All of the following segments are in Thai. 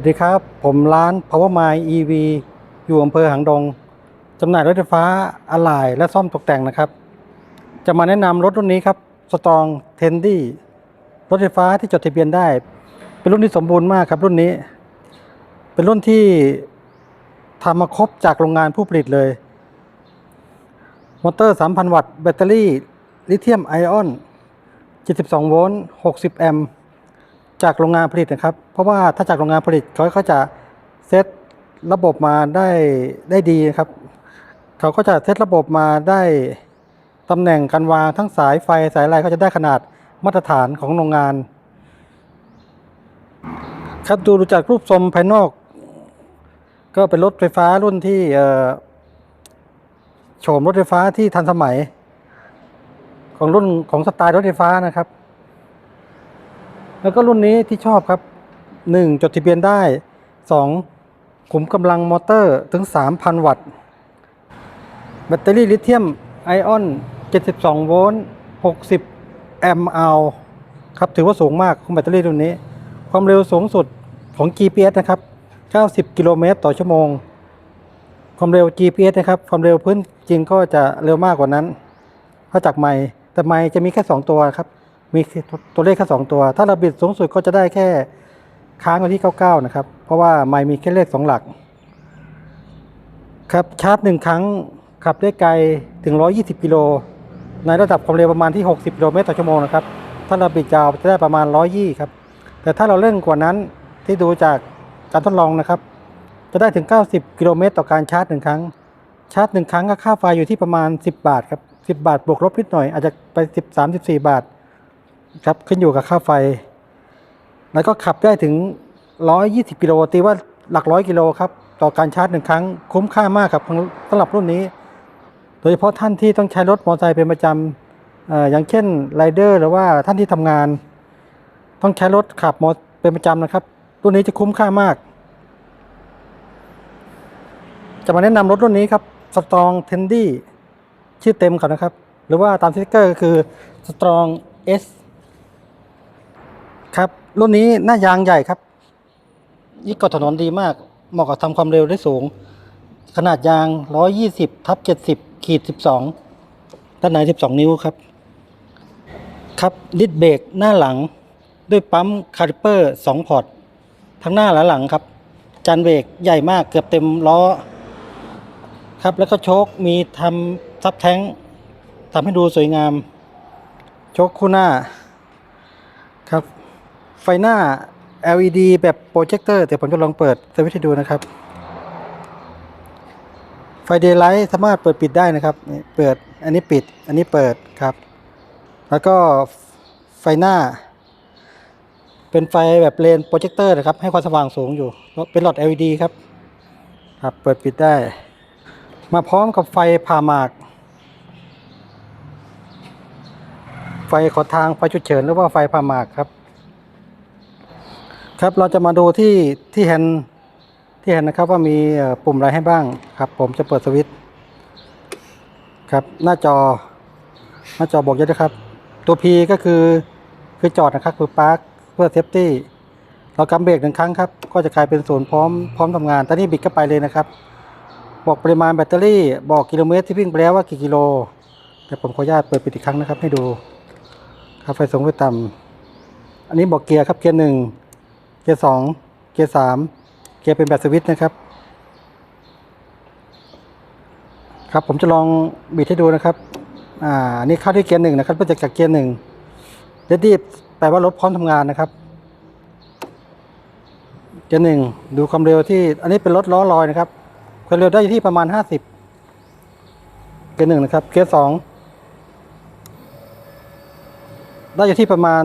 วัสดีครับ ผมร้าน Power m i EV อยู่อำเภอหางดงจำหน่ายรถไฟฟ้าอะไหล่และซ่อมตกแต่งนะครับ จะมาแนะนำรถรุ่นนี้ครับ Strong t e n d y รถไฟฟ้าที่จดทะเบียนได้ เป็นรุ่นที่สมบูรณ์มากครับรุ่นนี้ เป็นรุ่นที่ทำมาครบจากโรงงานผู้ผลิตเลย มอเตอร์ 3,000 วัตต์ แบตเตอรี่ ลิเธียมไอออน 72 โวลต์ 60 แอมป์ จากโรงงานผลิตนะครับ เพราะว่าถ้าจากโรงงานผลิตเขาเขาจะเซตระบบมาได้ได้ดีนะครับเขาก็จะเซตระบบมาได้ตำแหน่งการวางทั้งสายไฟสายอะไรก็จะได้ขนาดมาตรฐานของโรงงาน ครับดูดูจากรูปทรงภายนอก ก็เป็นรถไฟฟ้ารุ่นที่โฉมรถไฟฟ้าที่ทันสมัย ของรุ่นของสไตล์รถไฟฟ้านะครับ แล้วก็รุ่นนี้ที่ชอบครับ 1. จดทะเบียนได้ 2. ขุมกำลังมอเตอร์ถึง 3,000 วัตต์ แบตเตอรี่ลิเธียมไอออน 72 โวลต์ 60 แอมป์เอาครับ ถือว่าสูงมากของแบตเตอรี่รุ่นนี้ ความเร็วสูงสุดของ GPS นะครับ 90 กิโลเมตรต่อชั่วโมง ความเร็ว GPS นะครับ ความเร็วพื้นจริงก็จะเร็วมากกว่านั้น ถ้าจากไมค์แต่ไมค์จะมีแค่ 2 ตัวครับ มีตัวเลขแค่2ตัว ถ้าเราบิดสูงสุดก็จะได้แค่ค้างไว้ที่ 99 นะครับ เพราะว่าไมค์มีแค่เลข 2 หลัก ครับชาร์จหนึ่งครั้งขับได้ไกลถึง 120 กิโล ในระดับความเร็วประมาณที่ 60 กิโลเมตรต่อชั่วโมงนะครับ ถ้าเราบิดยาวจะได้ประมาณ 120 ครับ แต่ถ้าเราเล่นกว่านั้นที่ดูจากการทดลองนะครับ จะได้ถึง 90 กิโลเมตรต่อการชาร์จหนึ่งครั้ง ชาร์จหนึ่งครั้งก็ค่าไฟอยู่ที่ประมาณ 10 บาทครับ 10 บาทบวกลบนิดหน่อยอาจจะไป 13 14 บาท ครับขึ้นอยู่กับค่าไฟ แล้วก็ขับได้ถึง 120 กิโลตีว่าหลักร้อยกิโลครับ ต่อการชาร์จหนึ่งครั้ง คุ้มค่ามากครับสำหรับรุ่นนี้ โดยเฉพาะท่านที่ต้องใช้รถมอเตอร์ไซค์เป็นประจำออย่างเช่นไรเดอร์หรือว่าท่านที่ทำงาน ต้องใช้รถขับมอเป็นประจำนะครับ รุ่นนี้จะคุ้มค่ามาก จะมาแนะนำรถรุ่นนี้ครับ Strong t e n d y ชื่อเต็มเขานะครับ หรือว่าตามสติ๊กเกอร์ก็คือ Strong S ครับรุ่นนี้หน้ายางใหญ่ครับยิ่งกดถนนดีมาก เหมาะกับทำความเร็วได้สูง ขนาดยาง 120ทับ70ขีด12ด้านใน12 นิ้วครับ ครับดิสเบรกหน้าหลังด้วยปั๊มคาลิเปอร์2พอร์ตทั้งหน้าและหลังครับ จานเบรกใหญ่มากเกือบเต็มล้อ ครับแล้วก็โชคมีทำซับแท้งทำให้ดูสวยงาม โชคคู่หน้า ไฟหน้า LED แบบโปรเจคเตอร์เดี๋ยวผมจะลองเปิดสวิตช์ให้ดูนะครับ ไฟเดย์ไลท์สามารถเปิดปิดได้นะครับเปิดอันนี้ปิดอันนี้เปิดครับ แล้วก็ไฟหน้า เป็นไฟแบบเลนโปรเจคเตอร์นะครับ ให้ความสว่างสูงอยู่ เป็นหลอด LED ครับ ครับ เปิดปิดได้ มาพร้อมกับไฟผ่าหมาก ไฟขอทางไฟฉุกเฉินหรือว่าไฟผ่าหมากครับ ครับเราจะมาดูที่ที่แฮนด์ที่แฮนด์นะครับว่ามีปุ่มอะไรให้บ้างครับ ผมจะเปิดสวิตช์ครับหน้าจอหน้าจอบอกเยอะนะครับ ตัว P ก็คือคือจอดนะครับคือพาร์คเพื่อเซฟตี้เรากำเบรกหนึ่งครั้งครับก็จะกลายเป็นศูนย์พร้อมพร้อมทำงานตอนนี้บิดก็ไปเลยนะครับ บอกปริมาณแบตเตอรี่ บอกกิโลเมตรที่วิ่งไปแล้วว่ากี่กิโลแต่ผมขออนุญาตเปิดปิดอีกครั้งนะครับ ให้ดูครับไฟสูงไฟต่ำอันนี้บอกเกียร์ครับเกียร์หนึ่ง กียร์สองเกียร์สามเกียร์เป็นแบบสวิตช์นะครับ ครับผมจะลองบิดให้ดูนะครับ อ่าอันนี้เข้าที่เกียร์หนึ่งนะครับเพื่อจะจากเกียร์หนึ่งเรดดี้แปลว่ารถพร้อมทำงานนะครับเกียร์หนึ่งดูความเร็วที่ อันนี้เป็นรถล้อลอยนะครับความเร็วได้ที่ประมาณห้าสิบเกียร์หนึ่งนะครับ เกียร์สองได้อยู่ที่ประมาณ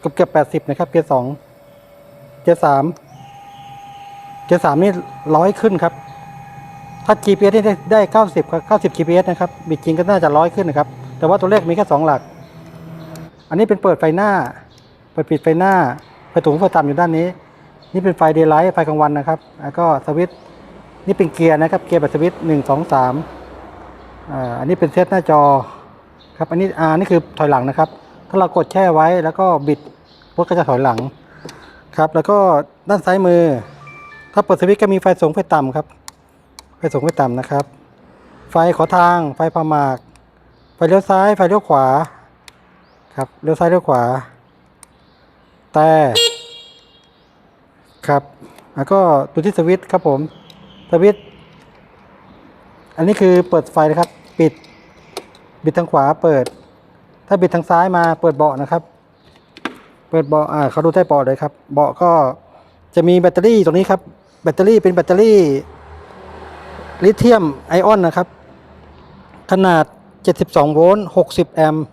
เกือบเกือบแปดสิบนะครับ เกียร์สอง เกียร์สามเกียร์สามนี่ร้อยขึ้นครับ ถ้า GPS นี่ได้ได้เก้าสิบเก้าสิบ GPS นะครับบิดจริงก็น่าจะร้อยขึ้นนะครับ แต่ว่าตัวเลขมีแค่สองหลัก อันนี้เป็นเปิดไฟหน้า เปิดปิดไฟหน้า ไฟสูงไฟต่ำอยู่ด้านนี้ นี่เป็นไฟเดย์ไลท์ไฟกลางวันนะครับ แล้วก็สวิตช์นี่เป็นเกียร์นะครับ เกียร์แบบสวิตช์หนึ่งสองสามอันนี้เป็นเซตหน้าจอครับ อันนี้อ่านี่คือถอยหลังนะครับ ถ้าเรากดแช่ไว้แล้วก็บิดรถก็จะถอยหลัง ครับ แล้วก็ด้านซ้ายมือ ถ้าเปิดสวิตช์ก็มีไฟสูงไฟต่ำครับ ไฟสูงไฟต่ำนะครับ ไฟขอทาง ไฟพามาก ไฟเลี้ยวซ้าย ไฟเลี้ยวขวา ครับ เลี้ยวซ้ายเลี้ยวขวา แต่ครับ แล้วก็ดูที่สวิตช์ครับผม สวิตช์ อันนี้คือเปิดไฟนะครับ ปิด บิดทางขวาเปิด ถ้าบิดทางซ้ายมาเปิดเบาะนะครับ เปิดเบาะอ่าเขาดูใต้เบาะเลยครับ เบาะก็จะมีแบตเตอรี่ตรงนี้ครับ แบตเตอรี่เป็นแบตเตอรี่ ลิเธียมไอออนนะครับ ขนาด 72 โวลต์ 60 แอมป์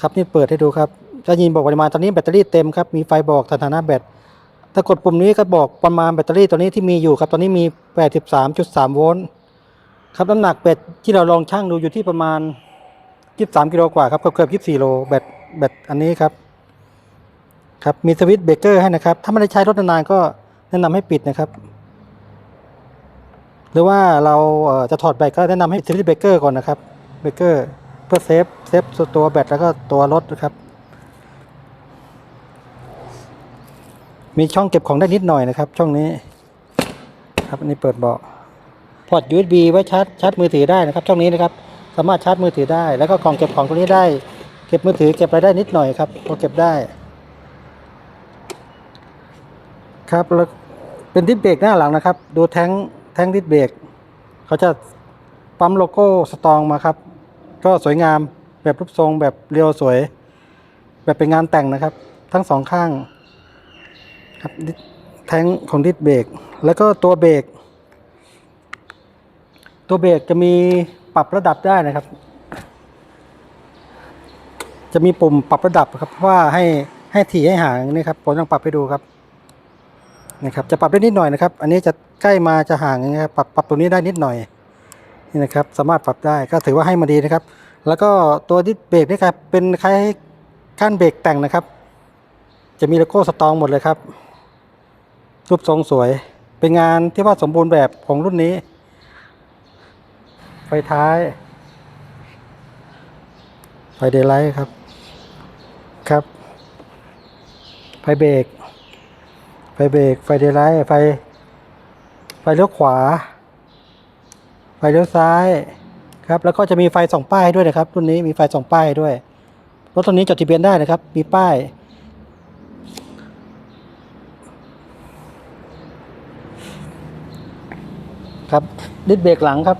ครับนี่เปิดให้ดูครับ จะยินบอกปริมาณตอนนี้แบตเตอรี่เต็มครับ มีไฟบอกสถานะแบต ถ้ากดปุ่มนี้ก็บอกประมาณแบตเตอรี่ตัวนี้ที่มีอยู่ครับ ตอนนี้มี 83.3 โวลต์ ครับน้ำหนักแบตที่เราลองชั่งดูอยู่ที่ประมาณ 23 กิโลกว่าครับ เกือบเกือบ24 โลแบต แบตอันนี้ครับ ครับมีสวิตช์เบรกเกอร์ให้นะครับ ถ้าไม่ได้ใช้รถนานๆก็แนะนำให้ปิดนะครับ หรือว่าเราจะถอดแบตก็แนะนำให้สวิตช์เบรกเกอร์ก่อนนะครับเบรกเกอร์เพื่อเซฟเซฟตัวแบตแล้วก็ตัวรถนะครับมีช่องเก็บของได้นิดหน่อยนะครับ ช่องนี้ ครับอันนี้เปิดเบาะพอร์ต USB ไว้ชาร์จชาร์จมือถือได้นะครับ ช่องนี้นะครับ สามารถชาร์จมือถือได้ แล้วก็กล่องเก็บของตรงนี้ได้ เก็บมือถือเก็บอะไรได้นิดหน่อยครับพอเก็บได้ ครับแล้วเป็นดิสเบรกหน้าหลังนะครับ ดูแท้งแท้งดิสเบรกเขาจะปั๊มโลโก้สตองมาครับ ก็สวยงามแบบรูปทรงแบบเรียวสวย แบบเป็นงานแต่งนะครับ ทั้งสองข้างครับแท้งของดิสเบรกแล้วก็ตัวเบรกตัวเบรกจะมีปรับระดับได้นะครับ จะมีปุ่มปรับระดับครับว่าให้ให้ถี่ให้ห่างนี่ครับผมต้องปรับให้ดูครับ นะครับจะปรับได้นิดหน่อยนะครับ อันนี้จะใกล้มาจะห่างอย่างเงี้ยครับปรับปรับตรงนี้ได้นิดหน่อยนี่นะครับสามารถปรับได้ก็ถือว่าให้มาดีนะครับ แล้วก็ตัวดิสเบรกนี่ครับเป็นคล้ายก้านเบรกแต่งนะครับ จะมีโลโก้สตองหมดเลยครับ รูปทรงสวย เป็นงานที่ว่าสมบูรณ์แบบของรุ่นนี้ ไฟท้าย ไฟเดย์ไลท์ครับครับ ไฟเบรก เบรก ไฟเดย์ไลท์ไฟ ไฟเลี้ยวขวา ไฟเลี้ยวซ้ายครับ แล้วก็จะมีไฟส่องป้ายด้วยนะครับ รุ่นนี้มีไฟส่องป้ายด้วย รถตัวนี้จดทะเบียนได้นะครับ มีป้าย ครับดิสเบรกหลังครับ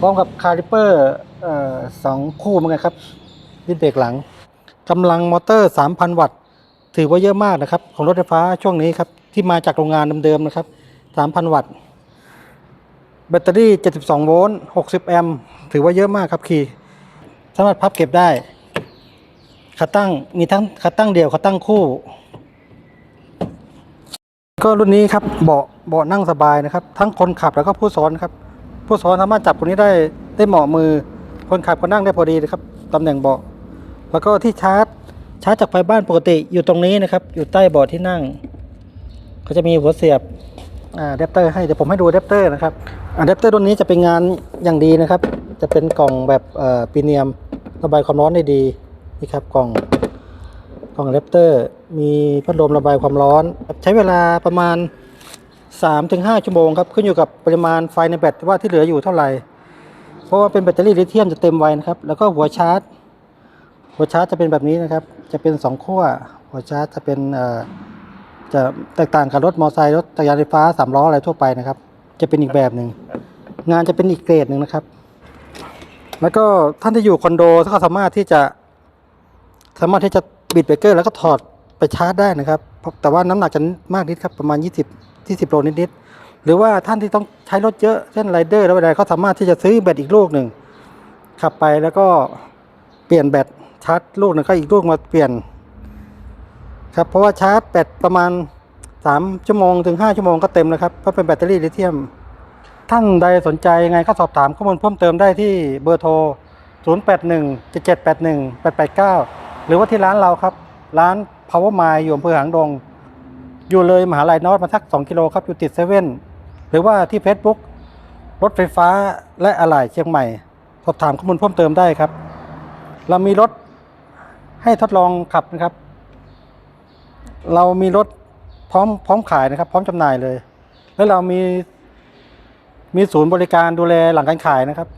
พร้อมกับคาลิเปอร์สองคู่เหมือนกันครับดิสเบรกหลังกำลังมอเตอร์ 3,000 วัตต์ ถือว่าเยอะมากนะครับ ของรถไฟฟ้าช่วงนี้ครับ ที่มาจากโรงงานเดิมๆนะครับ 3,000 วัตต์ แบตเตอรี่ 72 โวลต์ 60 แอมป์ ถือว่าเยอะมากครับขี่สามารถพับเก็บได้ขาตั้งมีทั้งขาตั้งเดี่ยวขาตั้งคู่ ก็รุ่นนี้ครับเบาะเบาะนั่งสบายนะครับ ทั้งคนขับแล้วก็ผู้ซ้อนครับ ผู้ซ้อนสามารถจับตรงนี้ได้ได้เหมาะมือ คนขับก็นั่งได้พอดีนะครับตำแหน่งเบาะแล้วก็ที่ชาร์จ ชาร์จจากไฟบ้านปกติอยู่ตรงนี้นะครับ อยู่ใต้เบาะที่นั่ง ก็จะมีหัวเสียบอะแดปเตอร์ให้เดี๋ยวผมให้ดูอะแดปเตอร์นะครับอะแดปเตอร์ตัวนี้จะเป็นงานอย่างดีนะครับ จะเป็นกล่องแบบเอ่อปีเนียมระบายความร้อนได้ดีนี่ครับกล่องกล่องแรปเตอร์มีพัดลมระบายความร้อน ใช้เวลาประมาณ 3-5 ชั่วโมงครับขึ้นอยู่กับปริมาณไฟในแบตว่าที่เหลืออยู่เท่าไหร่เพราะว่าเป็นแบตเตอรี่ลิเธียมจะเต็มไวนะครับแล้วก็หัวชาร์จ หัวชาร์จจะเป็นแบบนี้นะครับ จะเป็น2ขั้ว หัวชาร์จจะเป็นจะแตกต่างกับรถมอเตอร์ไซค์รถจักรยานไฟฟ้าสามล้ออะไรทั่วไปนะครับ จะเป็นอีกแบบหนึ่งงานจะเป็นอีกเกรดหนึ่งนะครับ แล้วก็ท่านที่อยู่คอนโดก็สามารถที่จะ สามารถที่จะบิดเบรกเกอร์แล้วก็ถอดไปชาร์จได้นะครับ แต่ว่าน้ำหนักจะมากนิดครับประมาณ 20 20โลนิดๆหรือว่าท่านที่ต้องใช้รถเยอะเช่นไรเดอร์แล้วอะไรเขาสามารถที่จะซื้อแบตอีกลูกหนึ่งขับไปแล้วก็เปลี่ยนแบต ชาร์จลูกหนึ่งก็อีกลูกมาเปลี่ยน ครับเพราะว่าชาร์จแบตประมาณ 3 ชั่วโมงถึง 5 ชั่วโมงก็เต็มแล้วครับเพราะเป็นแบตเตอรี่ลิเธียม ท่านใดสนใจยังไงก็สอบถามข้อมูลเพิ่มเติมได้ที่เบอร์โทร 081 7781 889 หรือว่าที่ร้านเราครับ ร้าน Power m i อยู่อำเภอหางดง อยู่เลยมหาลัยนอตมาสัก 2 กิโลครับอยู่ติดเซเว่นหรือว่าที่ Facebook รถไฟฟ้าและอะไหล่เชียงใหม่ สอบถามข้อมูลเพิ่มเติมได้ครับ เรามีรถ ให้ทดลองขับนะครับ เรามีรถพร้อมพร้อมขายนะครับ พร้อมจำหน่ายเลย แล้วเรามีมีศูนย์บริการดูแลหลังการขายนะครับ